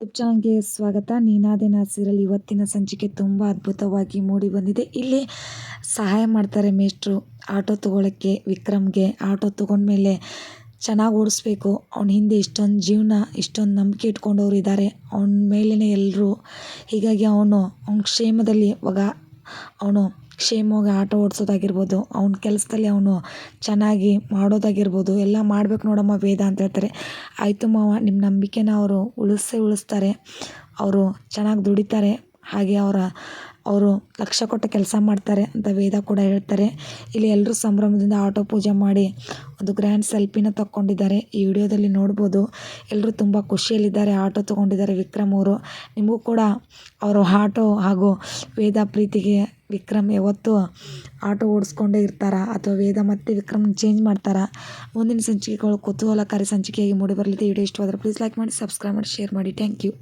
YouTube ಸ್ವಾಗತ. ನೀನಾದೆ ನಾಸಿರಲ್ಲಿ ಇವತ್ತಿನ ಸಂಚಿಕೆ ತುಂಬ ಅದ್ಭುತವಾಗಿ ಮೂಡಿ ಬಂದಿದೆ ಇಲ್ಲಿ ಸಹಾಯ ಮಾಡ್ತಾರೆ ಮೇಷ್ಟ್ರು. ಆಟೋ ತೊಗೊಳಕ್ಕೆ ವಿಕ್ರಮ್ಗೆ. ಆಟೋ ತೊಗೊಂಡ್ಮೇಲೆ ಚೆನ್ನಾಗಿ ಓಡಿಸ್ಬೇಕು. ಅವ್ನ ಹಿಂದೆ ಇಷ್ಟೊಂದು ಜೀವನ, ಇಷ್ಟೊಂದು ನಂಬಿಕೆ ಇಟ್ಕೊಂಡವ್ರು ಇದ್ದಾರೆ ಅವನ ಮೇಲೇ ಎಲ್ಲರೂ ಹೀಗಾಗಿ ಅವನು, ಅವನ ಕ್ಷೇಮದಲ್ಲಿ, ಇವಾಗ ಅವನು ಕ್ಷೇಮವಾಗಿ ಆಟೋ ಓಡಿಸೋದಾಗಿರ್ಬೋದು, ಅವ್ನ ಕೆಲಸದಲ್ಲಿ ಅವನು ಚೆನ್ನಾಗಿ ಮಾಡೋದಾಗಿರ್ಬೋದು, ಎಲ್ಲ ಮಾಡ್ಬೇಕು ನೋಡಮ್ಮ ವೇದ ಅಂತ ಹೇಳ್ತಾರೆ. ಆಯಿತು ಮಾವ ನಿಮ್ಮ ನಂಬಿಕೆನ ಅವರು ಉಳಿಸೇ ಉಳಿಸ್ತಾರೆ. ಅವರು ಚೆನ್ನಾಗಿ ದುಡಿತಾರೆ. ಹಾಗೆ ಅವರ, ಅವರು ಲಕ್ಷ ಕೊಟ್ಟು ಕೆಲಸ ಮಾಡ್ತಾರೆ ಅಂತ ವೇದ ಕೂಡ ಹೇಳ್ತಾರೆ. ಇಲ್ಲಿ ಎಲ್ಲರೂ ಸಂಭ್ರಮದಿಂದ ಆಟೋ ಪೂಜೆ ಮಾಡಿ ಒಂದು ಗ್ರ್ಯಾಂಡ್ ಸೆಲ್ಫಿನ ತಕ್ಕೊಂಡಿದ್ದಾರೆ. ಈ ವಿಡಿಯೋದಲ್ಲಿ ನೋಡ್ಬೋದು ಎಲ್ಲರೂ ತುಂಬ ಖುಷಿಯಲ್ಲಿದ್ದಾರೆ, ಆಟೋ ತೊಗೊಂಡಿದ್ದಾರೆ ವಿಕ್ರಮ್ ಅವರು. ನಿಮಗೂ ಕೂಡ ಅವರು ಆಟೋ ಹಾಗೂ ವೇದ ಪ್ರೀತಿಗೆ ವಿಕ್ರಮ್ ಯಾವತ್ತು ಆಟೋ ಓಡಿಸ್ಕೊಂಡೇ ಇರ್ತಾರಾ? ಅಥವಾ ವೇದ ಮತ್ತೆ ವಿಕ್ರಮ್ ಚೇಂಜ್ ಮಾಡ್ತಾರಾ? ಮುಂದಿನ ಸಂಚಿಕೆಗಳು ಕುತೂಹಲಕಾರಿ ಸಂಚಿಕೆಯಾಗಿ ಮೂಡಿಬರಲಿದೆ ವಿಡಿಯೋ ಇಷ್ಟವಾದರೆ ಪ್ಲೀಸ್ ಲೈಕ್ ಮಾಡಿ ಸಬ್ಸ್ಕ್ರೈಬ್ ಮಾಡಿ ಶೇರ್ ಮಾಡಿ. Thank you